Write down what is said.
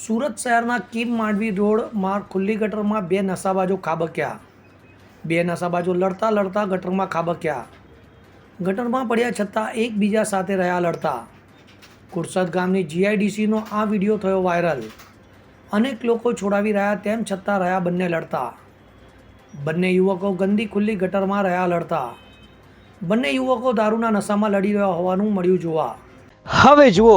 સુરત શહેરના કિમ માંડવી રોડમાં ખુલ્લી ગટરમાં બે નશાબાજો ખાબક્યા. બે નશાબાજો લડતા લડતા ગટરમાં ખાબક્યા. ગટરમાં પડ્યા છતાં એકબીજા સાથે રહ્યા લડતા. કુરસદ ગામની જીઆઈડીસીનો આ વીડિયો થયો વાયરલ. અનેક લોકો છોડાવી રહ્યા તેમ છતાં રહ્યા બંને લડતા. બંને યુવકો ગંદી ખુલ્લી ગટરમાં રહ્યા લડતા. બંને યુવકો દારૂના નશામાં લડી રહ્યા હોવાનું મળ્યું જોવા. હવે જુઓ